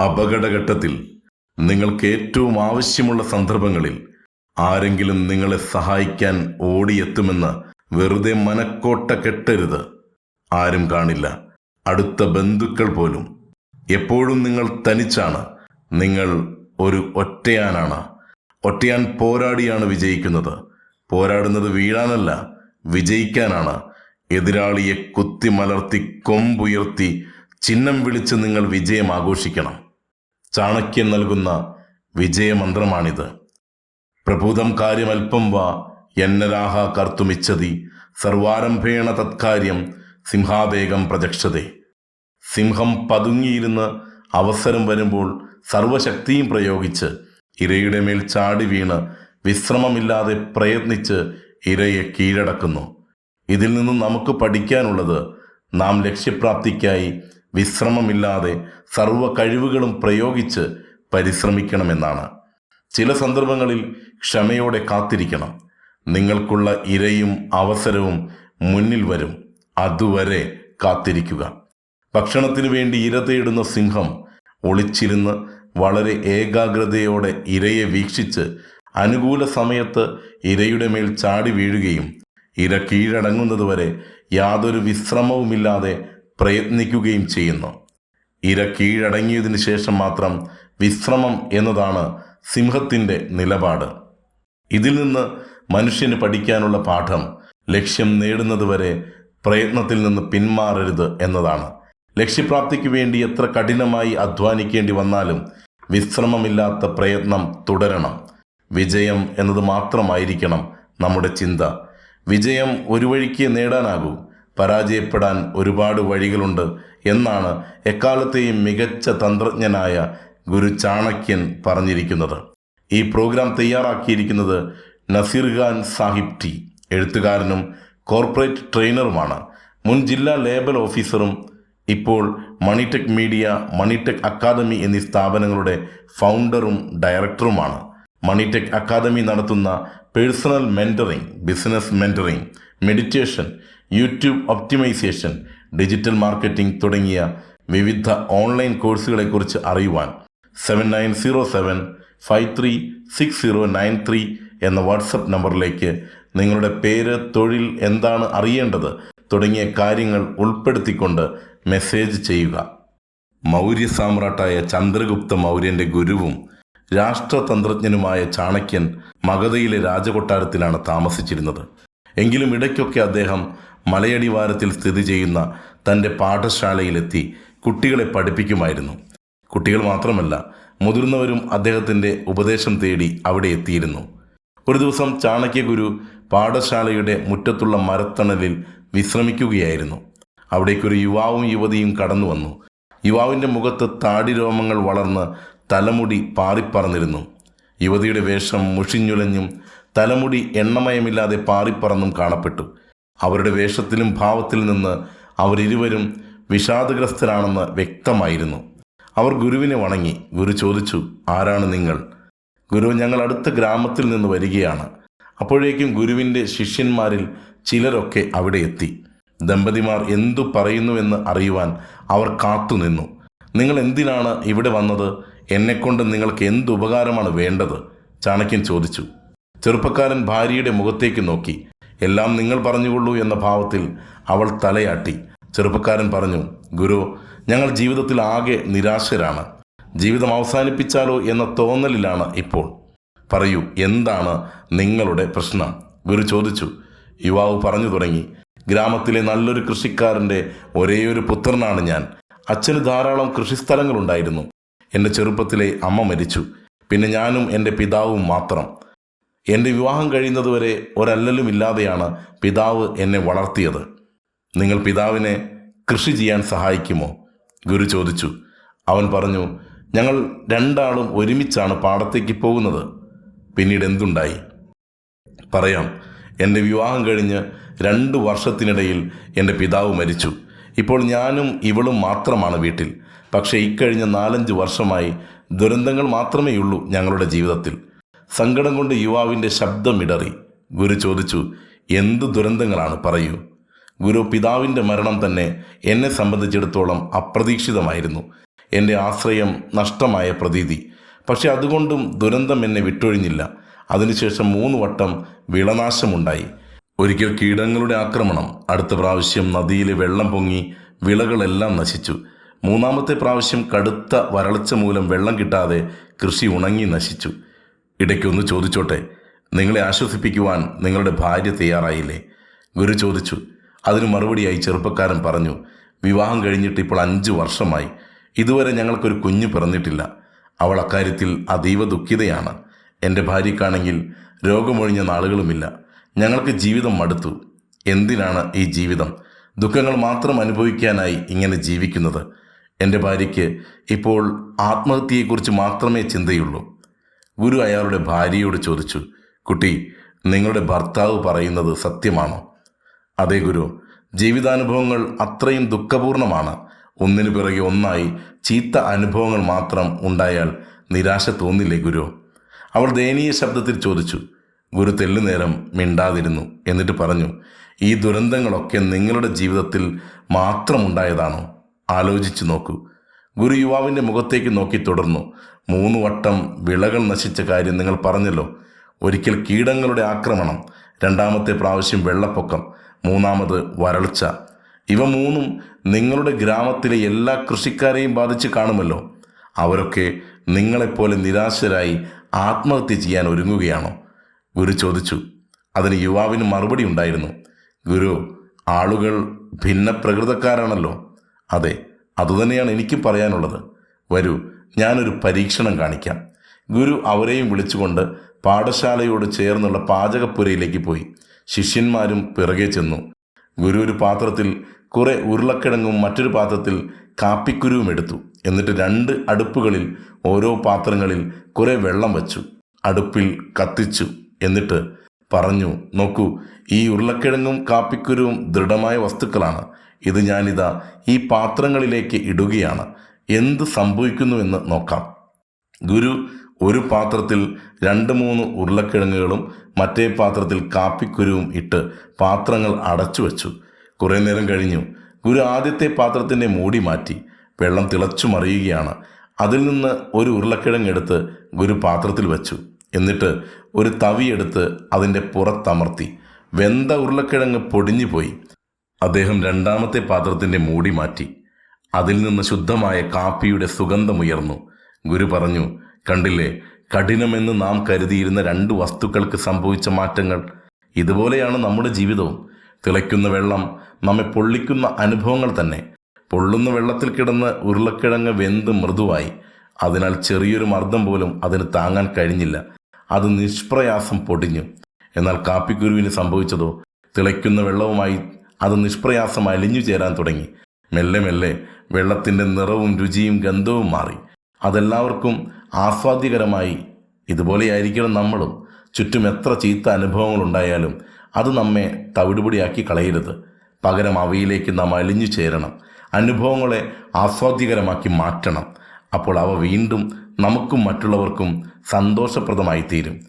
അപകടഘട്ടത്തിൽ നിങ്ങൾക്ക് ഏറ്റവും ആവശ്യമുള്ള സന്ദർഭങ്ങളിൽ ആരെങ്കിലും നിങ്ങളെ സഹായിക്കാൻ ഓടിയെത്തുമെന്ന് വെറുതെ മനക്കോട്ട കെട്ടരുത്. ആരും കാണില്ല. അടുത്ത ബന്ധുക്കൾ പോലും. എപ്പോഴും നിങ്ങൾ തനിച്ചാണ്. നിങ്ങൾ ഒരു ഒറ്റയാനാണ്. ഒറ്റയാൻ പോരാടിയാണ് വിജയിക്കുന്നത്. പോരാടുന്നത് വീഴാനല്ല വിജയിക്കാനാണ്. എതിരാളിയെ കുത്തി മലർത്തി കൊമ്പുയർത്തി ചിഹ്നം വിളിച്ച് നിങ്ങൾ വിജയം ആഘോഷിക്കണം. ചാണക്യൻ നൽകുന്ന വിജയമന്ത്രമാണിത്. പ്രഭൂതം കാര്യമൽപ്പം വാ എന്നരാഹ കർത്തുമിച്ഛതി സർവാരംഭേണ തത്കാര്യം സിംഹാവേഗം പ്രജക്ഷതേ. സിംഹം പതുങ്ങിയിരുന്ന് അവസരം വരുമ്പോൾ സർവശക്തിയും പ്രയോഗിച്ച് ഇരയുടെ മേൽ ചാടി വീണ് വിശ്രമമില്ലാതെ പ്രയത്നിച്ച് ഇരയെ കീഴടക്കുന്നു. ഇതിൽ നിന്ന് നമുക്ക് പഠിക്കാനുള്ളത് നാം ലക്ഷ്യപ്രാപ്തിക്കായി വിശ്രമമില്ലാതെ സർവ കഴിവുകളും പ്രയോഗിച്ച് പരിശ്രമിക്കണമെന്നാണ്. ചില സന്ദർഭങ്ങളിൽ ക്ഷമയോടെ കാത്തിരിക്കണം. നിങ്ങൾക്കുള്ള ഇരയും അവസരവും മുന്നിൽ വരും. അതുവരെ കാത്തിരിക്കുക. ഭക്ഷണത്തിനു വേണ്ടി ഇര തേടുന്ന സിംഹം ഒളിച്ചിരുന്ന് വളരെ ഏകാഗ്രതയോടെ ഇരയെ വീക്ഷിച്ച് അനുകൂല സമയത്ത് ഇരയുടെ മേൽ ചാടി വീഴുകയും ഇര കീഴടങ്ങുന്നതുവരെ യാതൊരു വിശ്രമവുമില്ലാതെ പ്രയത്നിക്കുകയും ചെയ്യുന്നു. ഇര കീഴടങ്ങിയതിനു ശേഷം മാത്രം വിശ്രമം എന്നതാണ് സിംഹത്തിന്റെ നിലപാട്. ഇതിൽ നിന്ന് മനുഷ്യന് പഠിക്കാനുള്ള പാഠം ലക്ഷ്യം നേടുന്നതുവരെ പ്രയത്നത്തിൽ നിന്ന് പിന്മാറരുത് എന്നതാണ്. ലക്ഷ്യപ്രാപ്തിക്ക് വേണ്ടി എത്ര കഠിനമായി അധ്വാനിക്കേണ്ടി വന്നാലും വിശ്രമമില്ലാത്ത പ്രയത്നം തുടരണം. വിജയം എന്നത് മാത്രമായിരിക്കണം നമ്മുടെ ചിന്ത. വിജയം ഒരു വഴിക്ക് നേടാനാകൂ. പരാജയപ്പെടാൻ ഒരുപാട് വഴികളുണ്ട് എന്നാണ് എക്കാലത്തെയും മികച്ച തന്ത്രജ്ഞനായ ഗുരു ചാണക്യൻ പറഞ്ഞിരിക്കുന്നത്. ഈ പ്രോഗ്രാം തയ്യാറാക്കിയിരിക്കുന്നത് നസീർ ഖാൻ സാഹിബ് ടി. എഴുത്തുകാരനും കോർപ്പറേറ്റ് ട്രെയിനറുമാണ്. മുൻ ജില്ലാ ലേബൽ ഓഫീസറും ഇപ്പോൾ മണിടെക് മീഡിയ മണിടെക് അക്കാദമി എന്നീ സ്ഥാപനങ്ങളുടെ ഫൗണ്ടറും ഡയറക്ടറുമാണ്. മണിടെക് അക്കാദമി നടത്തുന്ന personal mentoring business mentoring meditation YouTube optimisation digital marketing തുടങ്ങിയ വിവിധ ഓൺലൈൻ കോഴ്സുകളെക്കുറിച്ച് അറിയുവാൻ seven nine zero seven five three six zero nine three എന്ന വാട്സപ്പ് നമ്പറിലേക്ക് നിങ്ങളുടെ പേര് തൊഴിൽ എന്താണ് അറിയേണ്ടത് തുടങ്ങിയ കാര്യങ്ങൾ ഉൾപ്പെടുത്തിക്കൊണ്ട് മെസ്സേജ് ചെയ്യുക. മൗര്യ സാമ്രാട്ടായ ചന്ദ്രഗുപ്ത മൗര്യന്റെ ഗുരുവും രാഷ്ട്രതന്ത്രജ്ഞനുമായ ചാണക്യൻ മഗധയിലെ രാജകൊട്ടാരത്തിലാണ് താമസിച്ചിരുന്നത്. എങ്കിലും ഇടയ്ക്കൊക്കെ അദ്ദേഹം മലയടിവാരത്തിൽ സ്ഥിതി ചെയ്യുന്ന തന്റെ പാഠശാലയിലെത്തി കുട്ടികളെ പഠിപ്പിക്കുമായിരുന്നു. കുട്ടികൾ മാത്രമല്ല മുതിർന്നവരും അദ്ദേഹത്തിന്റെ ഉപദേശം തേടി അവിടെ എത്തിയിരുന്നു. ഒരു ദിവസം ചാണക്യഗുരു പാഠശാലയുടെ മുറ്റത്തുള്ള മരത്തണലിൽ വിശ്രമിക്കുകയായിരുന്നു. അവിടേക്കൊരു യുവാവും യുവതിയും കടന്നു വന്നു. യുവാവിന്റെ മുഖത്ത് താടിരോമങ്ങൾ വളർന്ന് തലമുടി പാറിപ്പറന്നിരുന്നു. യുവതിയുടെ വേഷം മുഷിഞ്ഞുലഞ്ഞും തലമുടി എണ്ണമയമില്ലാതെ പാറിപ്പറന്നും കാണപ്പെട്ടു. അവരുടെ വേഷത്തിലും ഭാവത്തിൽ നിന്ന് അവരിരുവരും വിഷാദഗ്രസ്തരാണെന്ന് വ്യക്തമായിരുന്നു. അവർ ഗുരുവിനെ വണങ്ങി. ഗുരു ചോദിച്ചു ആരാണ് നിങ്ങൾ? ഗുരു ഞങ്ങൾ അടുത്ത ഗ്രാമത്തിൽ നിന്ന് വരികയാണ്. അപ്പോഴേക്കും ഗുരുവിന്റെ ശിഷ്യന്മാരിൽ ചിലരൊക്കെ അവിടെ എത്തി. ദമ്പതിമാർ എന്തു പറയുന്നുവെന്ന് അറിയുവാൻ അവർ കാത്തുനിന്നു നിങ്ങൾ എന്തിനാണ് ഇവിടെ വന്നത്? എന്നെക്കൊണ്ട് നിങ്ങൾക്ക് എന്തുപകാരമാണ് വേണ്ടത്? ചാണക്യൻ ചോദിച്ചു. ചെറുപ്പക്കാരൻ ഭാര്യയുടെ മുഖത്തേക്ക് നോക്കി. എല്ലാം നിങ്ങൾ പറഞ്ഞുകൊള്ളൂ എന്ന ഭാവത്തിൽ അവൾ തലയാട്ടി. ചെറുപ്പക്കാരൻ പറഞ്ഞു ഗുരു ഞങ്ങൾ ജീവിതത്തിൽ ആകെ നിരാശരാണ്. ജീവിതം അവസാനിപ്പിച്ചാലോ എന്ന തോന്നലിലാണ് ഇപ്പോൾ. പറയൂ എന്താണ് നിങ്ങളുടെ പ്രശ്നം? ഗുരു ചോദിച്ചു. യുവാവ് പറഞ്ഞു തുടങ്ങി ഗ്രാമത്തിലെ നല്ലൊരു കൃഷിക്കാരന്റെ ഒരേയൊരു പുത്രനാണ് ഞാൻ. അച്ഛന് ധാരാളം കൃഷിസ്ഥലങ്ങളുണ്ടായിരുന്നു. എന്റെ ചെറുപ്പത്തിലെ അമ്മ മരിച്ചു. പിന്നെ ഞാനും എന്റെ പിതാവും മാത്രം. എന്റെ വിവാഹം കഴിയുന്നതുവരെ ഒരല്ലലും ഇല്ലാതെയാണ് പിതാവ് എന്നെ വളർത്തിയത്. നിങ്ങൾ പിതാവിനെ കൃഷി ചെയ്യാൻ സഹായിക്കുമോ? ഗുരു ചോദിച്ചു. അവൻ പറഞ്ഞു ഞങ്ങൾ രണ്ടാളും ഒരുമിച്ചാണ് പാടത്തേക്ക് പോകുന്നത്. പിന്നീട് എന്തുണ്ടായി? പറയാം. എന്റെ വിവാഹം കഴിഞ്ഞ് രണ്ട് വർഷത്തിനിടയിൽ എന്റെ പിതാവ് മരിച്ചു. ഇപ്പോൾ ഞാനും ഇവളും മാത്രമാണ് വീട്ടിൽ. പക്ഷേ ഇക്കഴിഞ്ഞ നാലഞ്ച് വർഷമായി ദുരന്തങ്ങൾ മാത്രമേയുള്ളൂ ഞങ്ങളുടെ ജീവിതത്തിൽ. സങ്കടം കൊണ്ട് യുവാവിന്റെ ശബ്ദമിടറി ഗുരു ചോദിച്ചു എന്ത് ദുരന്തങ്ങളാണ്? പറയൂ. ഗുരു പിതാവിന്റെ മരണം തന്നെ എന്നെ സംബന്ധിച്ചിടത്തോളം അപ്രതീക്ഷിതമായിരുന്നു. എന്റെ ആശ്രയം നഷ്ടമായ പ്രതീതി. പക്ഷെ അതുകൊണ്ടും ദുരന്തം എന്നെ വിട്ടൊഴിഞ്ഞില്ല. അതിനുശേഷം മൂന്ന് വട്ടം വിളനാശമുണ്ടായി. ഒരിക്കൽ കീടങ്ങളുടെ ആക്രമണം. അടുത്ത പ്രാവശ്യം നദിയിലെ വെള്ളം പൊങ്ങി വിളകളെല്ലാം നശിച്ചു. മൂന്നാമത്തെ പ്രാവശ്യം കടുത്ത വരൾച്ച മൂലം വെള്ളം കിട്ടാതെ കൃഷി ഉണങ്ങി നശിച്ചു. ഇടയ്ക്കൊന്ന് ചോദിച്ചോട്ടെ? നിങ്ങളെ ആശ്വസിപ്പിക്കുവാൻ നിങ്ങളുടെ ഭാര്യ തയ്യാറായില്ലേ? ഗുരു ചോദിച്ചു. അതിന് മറുപടിയായി ചെറുപ്പക്കാരൻ പറഞ്ഞു വിവാഹം കഴിഞ്ഞിട്ട് ഇപ്പോൾ അഞ്ച് വർഷമായി. ഇതുവരെ ഞങ്ങൾക്കൊരു കുഞ്ഞ് പിറന്നിട്ടില്ല. അവൾ അക്കാര്യത്തിൽ അതീവ ദുഃഖിതയാണ്. എന്റെ ഭാര്യയ്ക്കാണെങ്കിൽ രോഗമൊഴിഞ്ഞ നാളുകളുമില്ല. ഞങ്ങൾക്ക് ജീവിതം മടുത്തു. എന്തിനാണ് ഈ ജീവിതം? ദുഃഖങ്ങൾ മാത്രം അനുഭവിക്കാനായി ഇങ്ങനെ ജീവിക്കുന്നത്. എന്റെ ഭാര്യയ്ക്ക് ഇപ്പോൾ ആത്മഹത്യയെക്കുറിച്ച് മാത്രമേ ചിന്തയുള്ളൂ. ഗുരു അയാളുടെ ഭാര്യയോട് ചോദിച്ചു കുട്ടി നിങ്ങളുടെ ഭർത്താവ് പറയുന്നത് സത്യമാണോ? അതേ ഗുരു. ജീവിതാനുഭവങ്ങൾ അത്രയും ദുഃഖപൂർണമാണ്. ഒന്നിനു പിറകെ ഒന്നായി ചീത്ത അനുഭവങ്ങൾ മാത്രം ഉണ്ടായാൽ നിരാശ തോന്നില്ലേ ഗുരു? അവൾ ദയനീയ ശബ്ദത്തിൽ ചോദിച്ചു ഗുരു തെല്ലുനേരം മിണ്ടാതിരുന്നു എന്നിട്ട് പറഞ്ഞു ഈ ദുരന്തങ്ങളൊക്കെ നിങ്ങളുടെ ജീവിതത്തിൽ മാത്രമുണ്ടായതാണോ? ആലോചിച്ചു നോക്കൂ. ഗുരു യുവാവിന്റെ മുഖത്തേക്ക് നോക്കി തുടർന്നു മൂന്ന് വട്ടം വിളകൾ നശിച്ച കാര്യം നിങ്ങൾ പറഞ്ഞല്ലോ. ഒരിക്കൽ കീടങ്ങളുടെ ആക്രമണം രണ്ടാമത്തെ പ്രാവശ്യം വെള്ളപ്പൊക്കം മൂന്നാമത് വരൾച്ച. ഇവ മൂന്നും നിങ്ങളുടെ ഗ്രാമത്തിലെ എല്ലാ കൃഷിക്കാരെയും ബാധിച്ച് കാണുമല്ലോ. അവരൊക്കെ നിങ്ങളെപ്പോലെ നിരാശരായി ആത്മഹത്യ ചെയ്യാൻ ഒരുങ്ങുകയാണോ? ഗുരു ചോദിച്ചു. അതിന് യുവാവിന് മറുപടി ഉണ്ടായിരുന്നു. ഗുരു ആളുകൾ ഭിന്ന പ്രകൃതക്കാരാണല്ലോ അതെ അതുതന്നെയാണ് എനിക്കും പറയാനുള്ളത്. വരൂ ഞാനൊരു പരീക്ഷണം കാണിക്കാം. ഗുരു അവരെയും വിളിച്ചുകൊണ്ട് പാഠശാലയോട് ചേർന്നുള്ള പാചകപ്പുരയിലേക്ക് പോയി. ശിഷ്യന്മാരും പിറകെ ചെന്നു. ഗുരു ഒരു പാത്രത്തിൽ കുറെ ഉരുളക്കിഴങ്ങും മറ്റൊരു പാത്രത്തിൽ കാപ്പിക്കുരുവും എടുത്തു. എന്നിട്ട് രണ്ട് അടുപ്പുകളിൽ ഓരോ പാത്രങ്ങളിൽ കുറെ വെള്ളം വച്ചു. അടുപ്പിൽ കത്തിച്ചു. എന്നിട്ട് പറഞ്ഞു നോക്കൂ ഈ ഉരുളക്കിഴങ്ങും കാപ്പിക്കുരുവും ദൃഢമായ വസ്തുക്കളാണ്. ഇത് ഞാനിതാ ഈ പാത്രങ്ങളിലേക്ക് ഇടുകയാണ്. എന്ത് സംഭവിക്കുന്നുവെന്ന് നോക്കാം. ഗുരു ഒരു പാത്രത്തിൽ രണ്ട് മൂന്ന് ഉരുളക്കിഴങ്ങുകളും മറ്റേ പാത്രത്തിൽ കാപ്പിക്കുരുവും ഇട്ട് പാത്രങ്ങൾ അടച്ചു വച്ചു. കുറേ നേരം കഴിഞ്ഞു. ഗുരു ആദ്യത്തെ പാത്രത്തിന്റെ മൂടി മാറ്റി വെള്ളം തിളച്ചു മറിയുകയാണ്. അതിൽ നിന്ന് ഒരു ഉരുളക്കിഴങ്ങ് എടുത്ത് ഗുരു പാത്രത്തിൽ വച്ചു. എന്നിട്ട് ഒരു തവിയെടുത്ത് അതിന്റെ പുറത്തമർത്തി. വെന്ത ഉരുളക്കിഴങ്ങ് പൊടിഞ്ഞു പോയി അദ്ദേഹം രണ്ടാമത്തെ പാത്രത്തിന്റെ മൂടി മാറ്റി. അതിൽ നിന്ന് ശുദ്ധമായ കാപ്പിയുടെ സുഗന്ധമുയർന്നു ഗുരു പറഞ്ഞു കണ്ടില്ലേ കഠിനമെന്ന് നാം കരുതിയിരുന്ന രണ്ട് വസ്തുക്കൾക്ക് സംഭവിച്ച മാറ്റങ്ങൾ. ഇതുപോലെയാണ് നമ്മുടെ ജീവിതവും. തിളയ്ക്കുന്ന വെള്ളം നമ്മെ പൊള്ളിക്കുന്ന അനുഭവങ്ങൾ തന്നെ. പൊള്ളുന്ന വെള്ളത്തിൽ കിടന്ന് ഉരുളക്കിഴങ്ങ് വെന്ത് മൃദുവായി. അതിനാൽ ചെറിയൊരു മർദ്ദം പോലും അതിന് താങ്ങാൻ കഴിഞ്ഞില്ല. അത് നിഷ്പ്രയാസം പൊടിഞ്ഞു. എന്നാൽ കാപ്പിക്കുരുവിന് സംഭവിച്ചതോ? തിളയ്ക്കുന്ന വെള്ളവുമായി അത് നിഷ്പ്രയാസം അലിഞ്ഞു ചേരാൻ തുടങ്ങി. മെല്ലെ മെല്ലെ വെള്ളത്തിന്റെ നിറവും രുചിയും ഗന്ധവും മാറി. അതെല്ലാവർക്കും ആസ്വാദ്യകരമായി ഇതുപോലെയായിരിക്കണം നമ്മളും. ചുറ്റും എത്ര ചീത്ത അനുഭവങ്ങൾ ഉണ്ടായാലും അത് നമ്മെ തവിടുപൊടിയാക്കി കളയരുത്. പകരം അവയിലേക്ക് നാം അലിഞ്ഞു ചേരണം. അനുഭവങ്ങളെ ആസ്വാദ്യകരമാക്കി മാറ്റണം. അപ്പോൾ അവ വീണ്ടും നമുക്കും മറ്റുള്ളവർക്കും സന്തോഷപ്രദമായി തീരും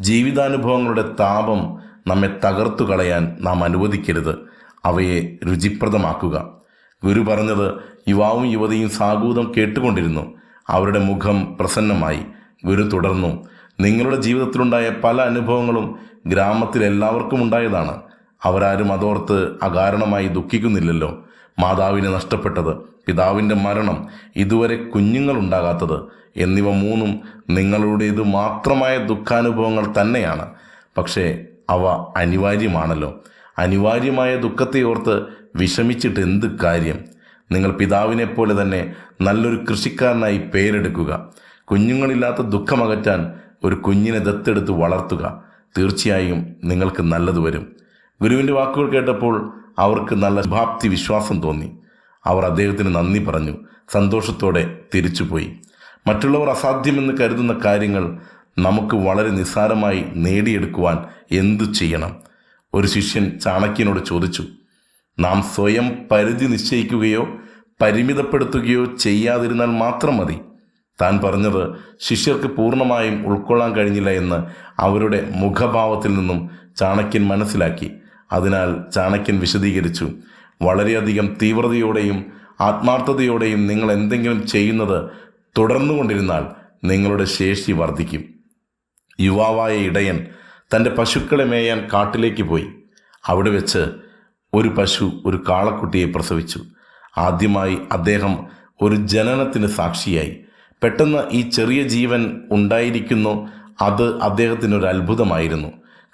ജീവിതാനുഭവങ്ങളുടെ താപം നമ്മെ തകർത്തു കളയാൻ നാം അനുവദിക്കരുത്. അവയെ രുചിപ്രദമാക്കുക. ഗുരു പറഞ്ഞത് യുവാവും യുവതിയും സാഗൂതം കേട്ടുകൊണ്ടിരുന്നു. അവരുടെ മുഖം പ്രസന്നമായി. ഗുരു തുടർന്നു നിങ്ങളുടെ ജീവിതത്തിലുണ്ടായ പല അനുഭവങ്ങളും ഗ്രാമത്തിൽ എല്ലാവർക്കും ഉണ്ടായതാണ്. അവരാരും അതോർത്ത് അകാരണമായി ദുഃഖിക്കുന്നില്ലല്ലോ. മാതാവിനെ നഷ്ടപ്പെട്ടത് പിതാവിന്റെ മരണം ഇതുവരെ കുഞ്ഞുങ്ങളുണ്ടാകാത്തത് എന്നിവ മൂന്നും നിങ്ങളുടേത് മാത്രമായ ദുഃഖാനുഭവങ്ങൾ തന്നെയാണ്. പക്ഷേ അവ അനിവാര്യമാണല്ലോ. അനിവാര്യമായ ദുഃഖത്തെ ഓർത്ത് വിഷമിച്ചിട്ട് എന്ത് കാര്യം? നിങ്ങൾ പിതാവിനെ പോലെ തന്നെ നല്ലൊരു കൃഷിക്കാരനായി പേരെടുക്കുക. കുഞ്ഞുങ്ങളില്ലാത്ത ദുഃഖമകറ്റാൻ ഒരു കുഞ്ഞിനെ ദത്തെടുത്ത് വളർത്തുക. തീർച്ചയായും നിങ്ങൾക്ക് നല്ലത് വരും. ഗുരുവിന്റെ വാക്കുകൾ കേട്ടപ്പോൾ അവർക്ക് നല്ല ശുഭാപ്തി വിശ്വാസം തോന്നി. അവർ അദ്ദേഹത്തിന് നന്ദി പറഞ്ഞു. സന്തോഷത്തോടെ തിരിച്ചുപോയി. മറ്റുള്ളവർ അസാധ്യമെന്ന് കരുതുന്ന കാര്യങ്ങൾ നമുക്ക് വളരെ നിസ്സാരമായി നേടിയെടുക്കുവാൻ എന്തു ചെയ്യണം? ഒരു ശിഷ്യൻ ചാണക്യനോട് ചോദിച്ചു നാം സ്വയം പരിധി നിശ്ചയിക്കുകയോ പരിമിതപ്പെടുത്തുകയോ ചെയ്യാതിരുന്നാൽ മാത്രം മതി. താൻ പറഞ്ഞത് ശിഷ്യർക്ക് പൂർണമായും ഉൾക്കൊള്ളാൻ കഴിഞ്ഞില്ല എന്ന് അവരുടെ മുഖഭാവത്തിൽ നിന്നും ചാണക്യൻ മനസ്സിലാക്കി. അതിനാൽ ചാണക്യൻ വിശദീകരിച്ചു വളരെയധികം തീവ്രതയോടെയും ആത്മാർത്ഥതയോടെയും നിങ്ങൾ എന്തെങ്കിലും ചെയ്യുന്നത് തുടർന്നുകൊണ്ടിരുന്നാൽ നിങ്ങളുടെ ശേഷി വർദ്ധിക്കും. യുവാവായ ഇടയൻ തന്റെ പശുക്കളെ മേയാൻ കാട്ടിലേക്ക് പോയി. അവിടെ വെച്ച് ഒരു പശു ഒരു കാളക്കുട്ടിയെ പ്രസവിച്ചു. ആദ്യമായി അദ്ദേഹം ഒരു ജനനത്തിന് സാക്ഷിയായി. പെട്ടെന്ന് ഈ ചെറിയ ജീവൻ ഉണ്ടായിരിക്കുന്നു അത് അദ്ദേഹത്തിനൊരു അത്ഭുതമായിരുന്നു.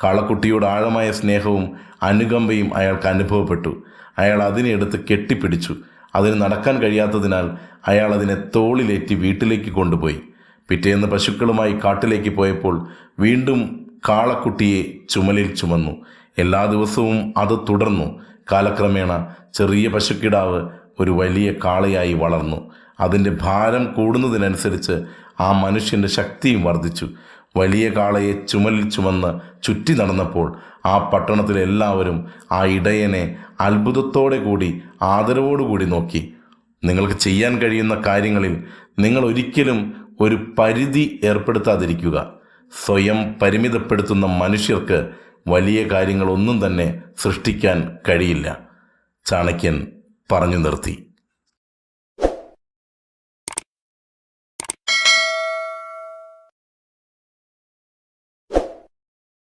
കാളക്കുട്ടിയോട് ആഴമായ സ്നേഹവും അനുകമ്പയും അയാൾക്ക് അനുഭവപ്പെട്ടു. അയാൾ അതിനെടുത്ത് കെട്ടിപ്പിടിച്ചു. അതിന് നടക്കാൻ കഴിയാത്തതിനാൽ അയാൾ അതിനെ തോളിലേറ്റി വീട്ടിലേക്ക് കൊണ്ടുപോയി. പിറ്റേന്ന് പശുക്കളുമായി കാട്ടിലേക്ക് പോയപ്പോൾ വീണ്ടും കാളക്കുട്ടിയെ ചുമലിൽ ചുമന്നു. എല്ലാ ദിവസവും അത് തുടർന്നു. കാലക്രമേണ ചെറിയ പശുക്കിടാവ് ഒരു വലിയ കാളയായി വളർന്നു. അതിന്റെ ഭാരം കൂടുന്നതിനനുസരിച്ച് ആ മനുഷ്യന്റെ ശക്തിയും വർദ്ധിച്ചു. വലിയ കാളയെ ചുമലിൽ ചുമന്ന് ചുറ്റി നടന്നപ്പോൾ ആ പട്ടണത്തിലെ എല്ലാവരും ആ ഇടയനെ അത്ഭുതത്തോടെ കൂടി ആദരവോടുകൂടി നോക്കി. നിങ്ങൾക്ക് ചെയ്യാൻ കഴിയുന്ന കാര്യങ്ങളിൽ നിങ്ങൾ ഒരിക്കലും ഒരു പരിധി ഏർപ്പെടുത്താതിരിക്കുക. സ്വയം പരിമിതപ്പെടുത്തുന്ന മനുഷ്യർക്ക് വലിയ കാര്യങ്ങളൊന്നും തന്നെ സൃഷ്ടിക്കാൻ കഴിയില്ല. ചാണക്യൻ പറഞ്ഞു നിർത്തി.